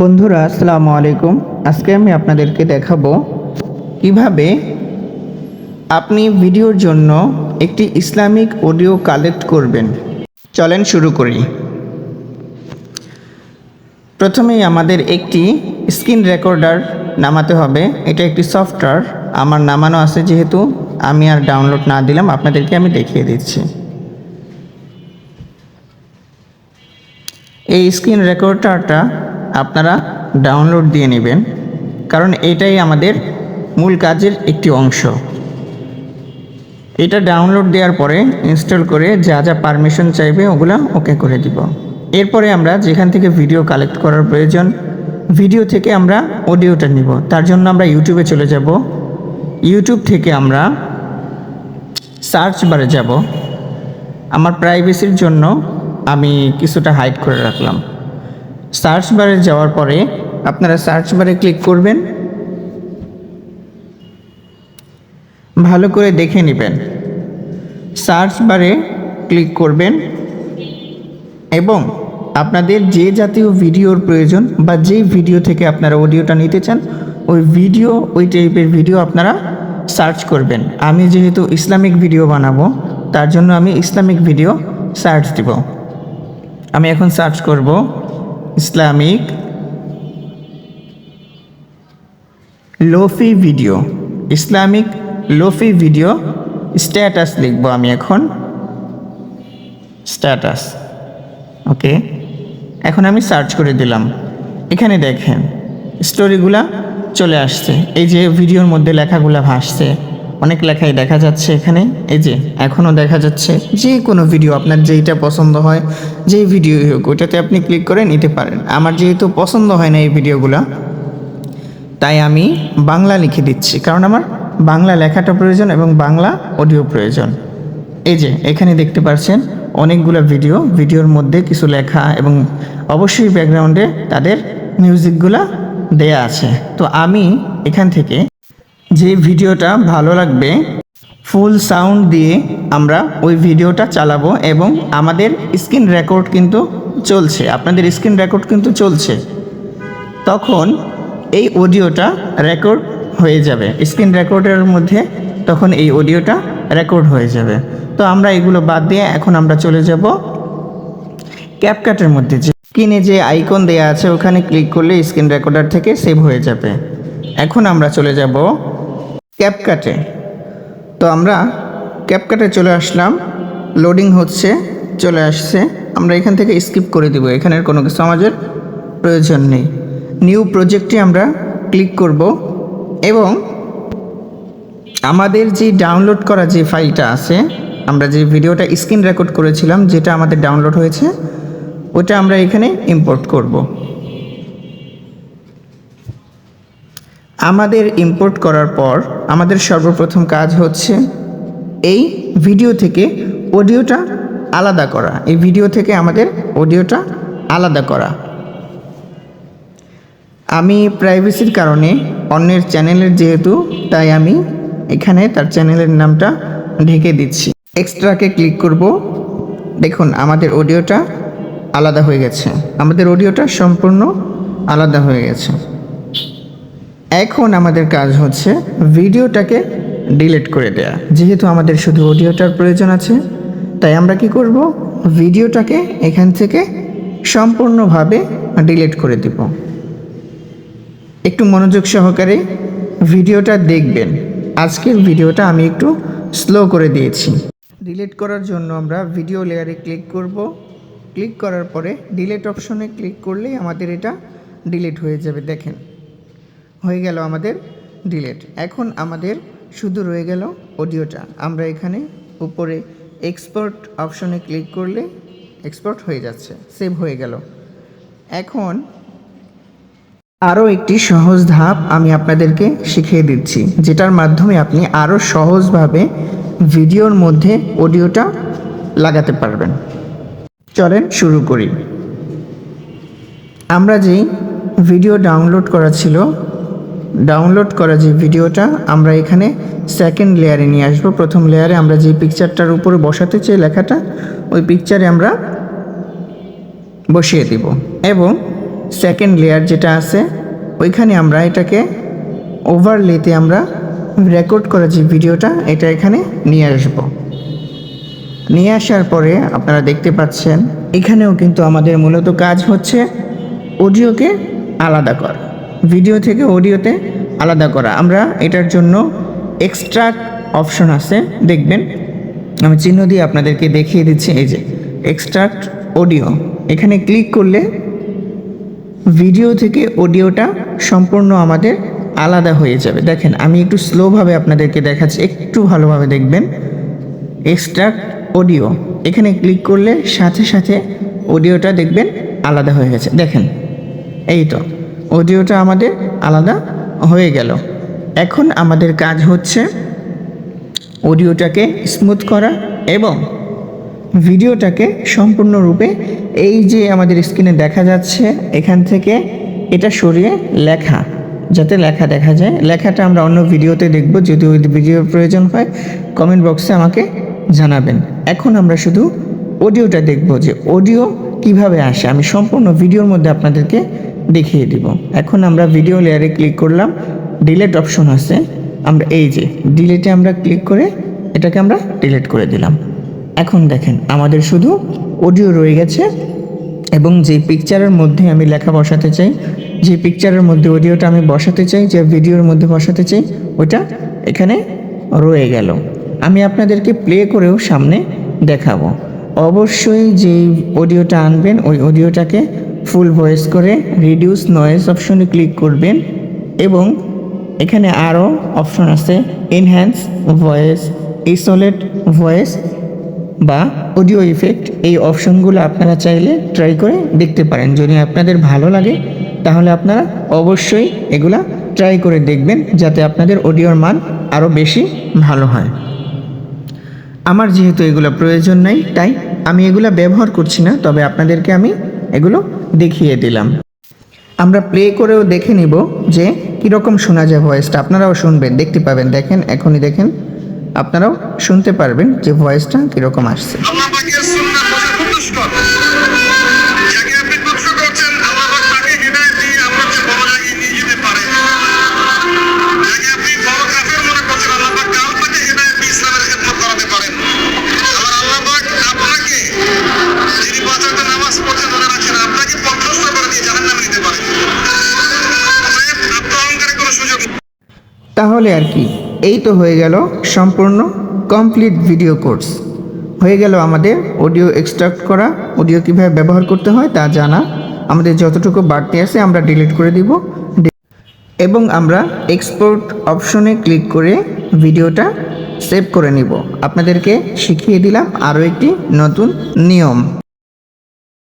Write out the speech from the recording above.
বন্ধুরা, আসসালামু আলাইকুম। আজকে আমি আপনাদেরকে দেখাবো কীভাবে আপনি ভিডিওর জন্য একটি ইসলামিক অডিও কালেক্ট করবেন। চলেন শুরু করি। প্রথমেই আমাদের একটি স্ক্রিন রেকর্ডার নামাতে হবে। এটা একটি সফটওয়্যার। আমার নামানো আছে যেহেতু, আমি আর ডাউনলোড না দিলাম, আপনাদেরকে আমি দেখিয়ে দিচ্ছি। এই স্ক্রিন রেকর্ডারটা আপনারা ডাউনলোড দিয়ে নেবেন, কারণ এটাই আমাদের মূল কাজের একটি অংশ। এটা ডাউনলোড দেওয়ার পরে ইনস্টল করে যা যা পারমিশন চাইবে ওগুলো ওকে করে দিব। এরপরে আমরা যেখান থেকে ভিডিও কালেক্ট করার প্রয়োজন ভিডিও থেকে আমরা অডিওটা নিব। তার জন্য আমরা ইউটিউবে চলে যাব। ইউটিউব থেকে আমরা সার্চ বারে যাব। আমার প্রাইভেসির জন্য আমি কিছুটা হাইড করে রাখলাম। সার্চ বারে যাওয়ার পরে আপনারা সার্চ বারে ক্লিক করবেন। ভালো করে দেখে নেবেন। সার্চ বারে ক্লিক করবেন এবং আপনাদের যে জাতীয় ভিডিওর প্রয়োজন বা যেই ভিডিও থেকে আপনারা অডিওটা নিতে চান, ওই ভিডিও, ওই টাইপের ভিডিও আপনারা সার্চ করবেন। আমি যেহেতু ইসলামিক ভিডিও বানাবো, তার জন্য আমি ইসলামিক ভিডিও সার্চ দিব। আমি এখন সার্চ করব। Islamic lofi video. Islamic lofi video status লিখব আমি এখন। স্ট্যাটাস। ওকে। এখন আমি সার্চ করে দিলাম। এখানে দেখেন, স্টোরিগুলা চলে আসছে। এই যে ভিডিওর মধ্যে লেখাগুলা ভাসছে। অনেক লেখাই দেখা যাচ্ছে এখানে। এই যে, এখনও দেখা যাচ্ছে যে কোনো ভিডিও আপনার যেইটা পছন্দ হয়, যেই ভিডিও হোক ওইটাতে আপনি ক্লিক করে নিতে পারেন। আমার যেহেতু পছন্দ হয় না এই ভিডিওগুলা তাই আমি বাংলা লিখে দিচ্ছি। কারণ আমার বাংলা লেখাটা প্রয়োজন এবং বাংলা অডিও প্রয়োজন। এই যে, এখানে দেখতে পাচ্ছেন অনেকগুলো ভিডিও ভিডিওর মধ্যে কিছু লেখা এবং অবশ্যই ব্যাকগ্রাউন্ডে তাদের মিউজিকগুলা দেয়া আছে। তো আমি এখান থেকে যে ভিডিওটা ভালো লাগবে ফুল সাউন্ড দিয়ে আমরা ওই ভিডিওটা চালাবো এবং আমাদের স্ক্রিন রেকর্ড কিন্তু চলছে, আপনাদের স্ক্রিন রেকর্ড কিন্তু চলছে। তখন এই অডিওটা রেকর্ড হয়ে যাবে, স্ক্রিন রেকর্ডের মধ্যে তখন এই অডিওটা রেকর্ড হয়ে যাবে। তো আমরা এগুলো বাদ দিয়ে এখন আমরা চলে যাব ক্যাপকাটের মধ্যে, যে স্ক্রিনে যে আইকন দেয়া আছে ওখানে ক্লিক করলে স্ক্রিন রেকর্ডার থেকে সেভ হয়ে যাবে। এখন আমরা চলে যাব ক্যাপকাটে তো আমরা ক্যাপকাটে চলে আসলাম। লোডিং হচ্ছে, চলে আসছে। আমরা এখান থেকে স্কিপ করে দিব। এখানের কোনো কিছু আমাদের প্রয়োজন নেই। নিউ প্রজেক্টে আমরা ক্লিক করব এবং আমাদের যে ডাউনলোড করা যে ফাইলটা আছে, আমরা যে ভিডিওটা স্ক্রিন রেকর্ড করেছিলাম, যেটা আমাদের ডাউনলোড হয়েছে, ওটা আমরা এখানে ইম্পোর্ট করব। আমাদের ইম্পোর্ট করার পর আমাদের সর্বপ্রথম কাজ হচ্ছে এই ভিডিও থেকে অডিওটা আলাদা করা। এই ভিডিও থেকে আমাদের অডিওটা আলাদা করা। আমি প্রাইভেসির কারণে অন্যের চ্যানেলের যেহেতু, তাই আমি এখানে তার চ্যানেলের নামটা ঢেকে দিচ্ছি। এক্সট্রাকে ক্লিক করব। দেখুন, আমাদের অডিওটা আলাদা হয়ে গেছে। আমাদের অডিওটা সম্পূর্ণ আলাদা হয়ে গেছে। এখন আমাদের কাজ হচ্ছে ভিডিওটাকে ডিলিট করে দেয়া। যেহেতু আমাদের শুধু অডিওটার প্রয়োজন আছে, তাই আমরা কি করব? ভিডিওটাকে এখান থেকে সম্পূর্ণভাবে ডিলিট করে দিব। একটু মনোযোগ সহকারে ভিডিওটা দেখবেন। আজকের ভিডিওটা আমি একটু স্লো করে দিয়েছি। ডিলিট করার জন্য আমরা ভিডিও লেয়ারে ক্লিক করব। ক্লিক করার পরে ডিলিট অপশনে ক্লিক করলেই আমাদের এটা ডিলিট হয়ে যাবে, দেখেন। হয়ে গেল আমাদের ডিলেট এখন আমাদের শুধু রয়ে গেল অডিওটা আমরা এখানে উপরে এক্সপোর্ট অপশনে ক্লিক করলে এক্সপোর্ট হয়ে যাচ্ছে সেভ হয়ে গেল। এখন আরও একটি সহজ ধাপ আমি আপনাদেরকে শিখিয়ে দিচ্ছি, যেটার মাধ্যমে আপনি আরও সহজভাবে ভিডিওর মধ্যে অডিওটা লাগাতে পারবেন। চলেন শুরু করি। আমরা যেই ভিডিও ডাউনলোড করা ছিল ডাউনলোড করা যে ভিডিওটা, আমরা এখানে সেকেন্ড লেয়ারে নিয়ে আসব। প্রথম লেয়ারে আমরা যে পিকচারটার উপরে বসাতে চাই লেখাটা, ওই পিকচারে আমরা বসিয়ে দিব। এবং সেকেন্ড লেয়ার যেটা আছে, ওইখানে আমরা এটাকে ওভারলেতে আমরা রেকর্ড করা যে ভিডিওটা, এটা এখানে নিয়ে আসব। নিয়ে আসার পরে আপনারা দেখতে পাচ্ছেন, এখানেও কিন্তু আমাদের মূলত কাজ হচ্ছে অডিওকে আলাদা করা। ভিডিও থেকে অডিওতে আলাদা করা। আমরা এটার জন্য এক্সট্রাক্ট অপশন আছে, দেখবেন। আমি চিহ্ন দিয়ে আপনাদেরকে দেখিয়ে দিচ্ছি, এই যে এক্সট্রাক্ট অডিও এখানে ক্লিক করলে ভিডিও থেকে অডিওটা সম্পূর্ণ আমাদের আলাদা হয়ে যাবে। দেখেন, আমি একটু স্লোভাবে আপনাদেরকে দেখাচ্ছি, একটু ভালোভাবে দেখবেন। এক্সট্রাক্ট অডিও এখানে ক্লিক করলে সাথে সাথে অডিওটা দেখবেন আলাদা হয়ে গেছে। দেখেন, এই তো। অডিওটা আমাদের আলাদা হয়ে গেল। এখন আমাদের কাজ হচ্ছে অডিওটাকে স্মুথ করা এবং ভিডিওটাকে সম্পূর্ণরূপে এই যে আমাদের স্ক্রিনে দেখা যাচ্ছে, এখান থেকে এটা সরিয়ে লেখা, যাতে লেখা দেখা যায়। লেখাটা আমরা অন্য ভিডিওতে দেখব, যদি ওই ভিডিওর প্রয়োজন হয় কমেন্ট বক্সে আমাকে জানাবেন। এখন আমরা শুধু অডিওটা দেখব যে অডিও কীভাবে আসে। আমি সম্পূর্ণ ভিডিওর মধ্যে আপনাদেরকে দেখিয়ে দিব। এখন আমরা ভিডিও লেয়ারে ক্লিক করলাম ডিলেট অপশন আছে। আমরা এই যে ডিলেটে আমরা ক্লিক করে এটাকে আমরা ডিলেট করে দিলাম। এখন দেখেন, আমাদের শুধু অডিও রয়ে গেছে এবং যে পিকচারের মধ্যে আমি লেখা বসাতে চাই, যে পিকচারের মধ্যে অডিওটা আমি বসাতে চাই, যে ভিডিওর মধ্যে বসাতে চাই, ওটা এখানে রয়ে গেল। আমি আপনাদেরকে প্লে করেও সামনে দেখাবো। অবশ্যই যেই অডিওটা আনবেন, ওই অডিওটাকে ফুল ভয়েস করে রিডিউস নয়েজ অপশনে ক্লিক করবেন এবং এখানে আরও অপশন আছে এনহ্যান্স ভয়েস ইসোলেট ভয়েস বা অডিও ইফেক্ট এই অপশনগুলো আপনারা চাইলে ট্রাই করে দেখতে পারেন। যদি আপনাদের ভালো লাগে, তাহলে আপনারা অবশ্যই এগুলা ট্রাই করে দেখবেন যাতে আপনাদের অডিওর মান আরও বেশি ভালো হয়। আমার যেহেতু এগুলো প্রয়োজন নাই, তাই আমি এগুলো ব্যবহার করছি না, তবে আপনাদেরকে আমি এগুলো দেখিয়ে দিলাম। আমরা প্লে করেও দেখে নিব যে কীরকম শোনা যায় ভয়েসটা আপনারাও শুনবেন, দেখতে পাবেন। দেখেন, এখনই দেখেন। আপনারাও শুনতে পারবেন যে ভয়েসটা কীরকম আসছে। তাহলে আর কি, এই তো হয়ে গেল সম্পূর্ণ কমপ্লিট ভিডিও কোর্স হয়ে গেল আমাদের অডিও এক্সট্রাক্ট করা অডিও কীভাবে ব্যবহার করতে হয় তা জানা। আমাদের যতটুকু বাড়তি আছে আমরা ডিলিট করে দিব। এবং আমরা এক্সপোর্ট অপশনে ক্লিক করে ভিডিওটা সেভ করে নিব। আপনাদেরকে শিখিয়ে দিলাম আরও একটি নতুন নিয়ম।